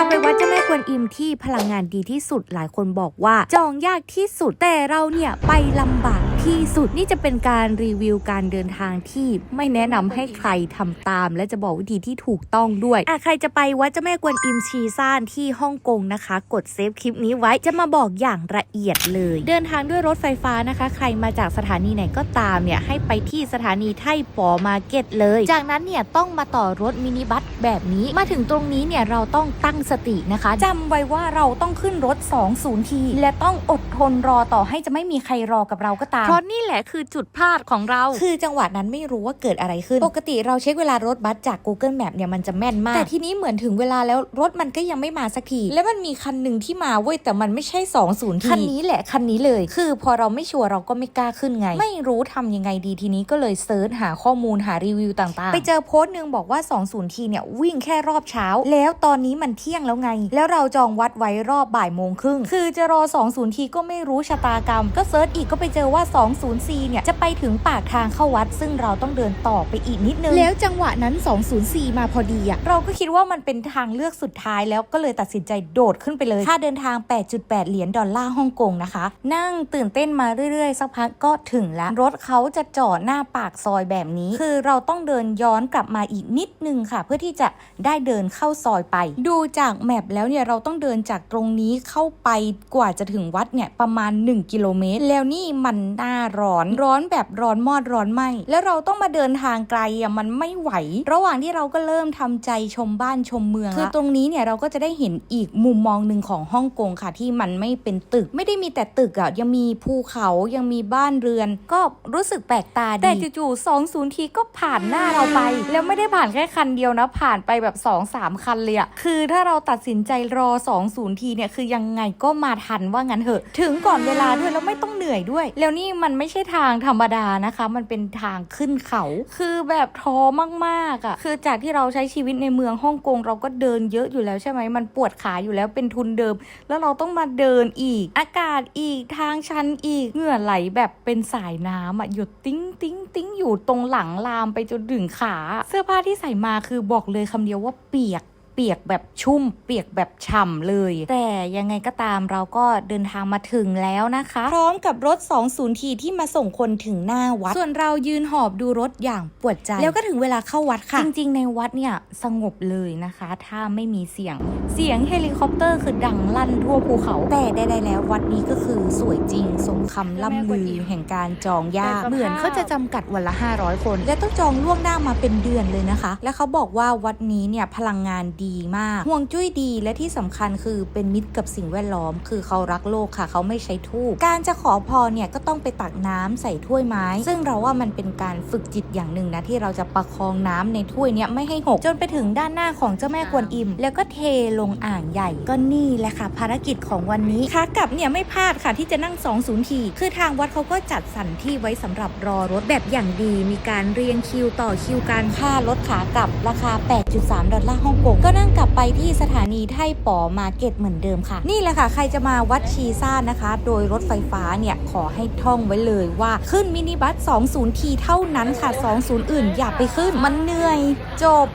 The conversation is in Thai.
าไปวัดเจ้าแม่กวนอิมที่พลังงานดีที่สุดหลายคนบอกว่า จองยากที่สุดแต่เราเนี่ยไปลำบาก ที่สุดนี่จะเป็นการรีวิวการเดินทางที่ไม่แนะนำให้ใครทำตาม และจะบอกวิธีที่ถูกต้องด้วยอะใครจะไปวัดเจ้าแม่กวนอิมชีซ่านที่ฮ่องกงนะคะ กดเซฟคลิปนี้ไว้จะมาบอกอย่างละเอียดเลย เดินทางด้วยรถไฟฟ้านะคะ ใครมาจากสถานีไหนก็ตามเนี่ยให้ไปที่สถานีไทปอมาร์เก็ตเลย จากนั้นเนี่ยต้องมาต่อรถมินิบัสแบบนี้มาถึงตรงนี้เนี่ยเราต้องตั้งสตินะคะจำไว้ว่าเราต้องขึ้นรถ 20 ที และต้องอดทนรอต่อให้จะไม่มีใครรอกับเราก็ตามพราะนี่แหละคือจุดพลาดของเรา คือจังหวะนั้นไม่รู้ว่าเกิดอะไรขึ้น ปกติเราเช็คเวลารถบัสจาก Google Map เนี่ยมันจะแม่นมาก แต่ทีนี้เหมือนถึงเวลาแล้วรถมันก็ยังไม่มาสักที แล้วมันมีคันหนึ่งที่มาเว้ยแต่มันไม่ใช่ 20คันนี้แหละคันนี้เลย คือพอเราไม่ชัวร์เราก็ไม่กล้าขึ้นไง ไม่รู้ทำยังไงดีทีนี้ก็เลยเซิร์ชหาข้อมูลหารีวิวต่างๆ ไปเจอโพสต์หนึ่งบอกว่า 20ทีเนี่ยวิ่งแค่รอบเช้า แล้วตอนนี้มันเที่ยงแล้วไง แล้วเราจองวัดไว้รอบบ่ายโมงครึ่ง คือจะรอ 20ทีก็ไม่รู้ชะตากรรม ก็เซิร์ชอีกก็ไปเจอว่า204 เนี่ยจะไปถึงปากทางเข้าวัด ซึ่งเราต้องเดินต่อไปอีกนิดนึง แล้วจังหวะนั้น 204 มาพอดีอะเราก็คิดว่ามันเป็นทางเลือกสุดท้ายแล้วก็เลยตัดสินใจโดดขึ้นไปเลย ค่าเดินทาง 8.8 เหรียญดอลลาร์ฮ่องกงนะคะ นั่งตื่นเต้นมาเรื่อยๆ สักพักก็ถึงแล้ว รถเขาจะจอดหน้าปากซอยแบบนี้ คือเราต้องเดินย้อนกลับมาอีกนิดนึงค่ะ เพื่อที่จะได้เดินเข้าซอยไป ดูจากแมพแล้วเนี่ยเราต้องเดินจากตรงนี้เข้าไปกว่าจะถึงวัดเนี่ยประมาณ 1 กิโลเมตร แล้วนี่มันน่าน้าร้อน ร้อนแบบร้อนมอดร้อนไหมแล้วเราต้องมาเดินทางไกลอะมันไม่ไหว ระหว่างที่เราก็เริ่มทำใจชมบ้านชมเมืองคือตรงนี้เนี่ยเราก็จะได้เห็นอีกมุมมองหนึ่งของฮ่องกงค่ะ ที่มันไม่เป็นตึก ไม่ได้มีแต่ตึกอะยังมีภูเขายังมีบ้านเรือน ก็รู้สึกแปลกตาดีแต่จู่ๆ20ทีก็ผ่านหน้าเราไป แล้วไม่ได้ผ่านแค่คันเดียวนะ ผ่านไปแบบ2 3คันเลยอะคือถ้าเราตัดสินใจรอ20ทีเนี่ยคือยังไงก็มาทันว่างั้นเหอะ ถึงก่อนเวลาด้วยแล้วไม่ต้องเหนื่อยด้วย แล้วนี่มันไม่ใช่ทางธรรมดานะคะ มันเป็นทางขึ้นเขา คือแบบท้อมากๆอะคือจากที่เราใช้ชีวิตในเมืองฮ่องกงเราก็เดินเยอะอยู่แล้วใช่ไหมมันปวดขาอยู่แล้วเป็นทุนเดิม แล้วเราต้องมาเดินอีก อากาศอีกทางชันอีกเหงื่อไหลแบบเป็นสายน้ำอะหยดติ้งติ้งติ้งอยู่ตรงหลังลามไปจนถึงขา เสื้อผ้าที่ใส่มาคือบอกเลยคำเดียวว่าเปียก เปียกแบบชุ่ม เปียกแบบฉ่ำเลย แต่ยังไงก็ตามเราก็เดินทางมาถึงแล้วนะคะ พร้อมกับรถ 20ทีที่มาส่งคนถึงหน้าวัด ส่วนเรายืนหอบดูรถอย่างปวดใจ แล้วก็ถึงเวลาเข้าวัดค่ะ จริงๆ ในวัดเนี่ยสงบเลยนะคะ ถ้าไม่มีเสียง เสียงเฮลิคอปเตอร์คือดังลั่นทั่วภูเขา แต่ใดๆแล้ววัดนี้ก็คือสวยจริง สมคำล่ำลือแห่งการจองยาก เหมือนเขาจะจำกัดวันละ 500 คน และต้องจองล่วงหน้ามาเป็นเดือนเลยนะคะ และเขาบอกว่าวัดนี้เนี่ยพลังงานดีมากห่วงจุ้ยดีและที่สำคัญคือเป็นมิตรกับสิ่งแวดล้อม คือเขารักโลกค่ะ เขาไม่ใช้ทูบการจะขอพรเนี่ยก็ต้องไปตักน้ำใส่ถ้วยไม้ ซึ่งเราว่ามันเป็นการฝึกจิตอย่างหนึ่งนะที่เราจะประคองน้ำในถ้วยเนี่ยไม่ให้หกจนไปถึงด้านหน้าของเจ้าแม่กวนอิม แล้วก็เทลงอ่างใหญ่ ก็นี่แหละค่ะ ภารกิจของวันนี้ขากลับเนี่ยไม่พลาดค่ะที่จะนั่ง20ทีคือทางวัดเขาก็จัดสรรที่ไว้สำหรับรอรถแบบอย่างดี มีการเรียงคิวต่อคิวการค่ารถขากลับราคา 8.3 ดอลลาร์ฮ่องกงก็็นั่งกลับไปที่สถานีไทป๋อมาเก็ตเหมือนเดิมค่ะ นี่แหละค่ะ ใครจะมาวัดชีซ่านนะคะ โดยรถไฟฟ้าเนี่ย ขอให้ท่องไว้เลยว่าขึ้นมินิบัส 20 ทีเท่านั้นค่ะ 20 อื่นอย่าไปขึ้นมันเหนื่อยจบ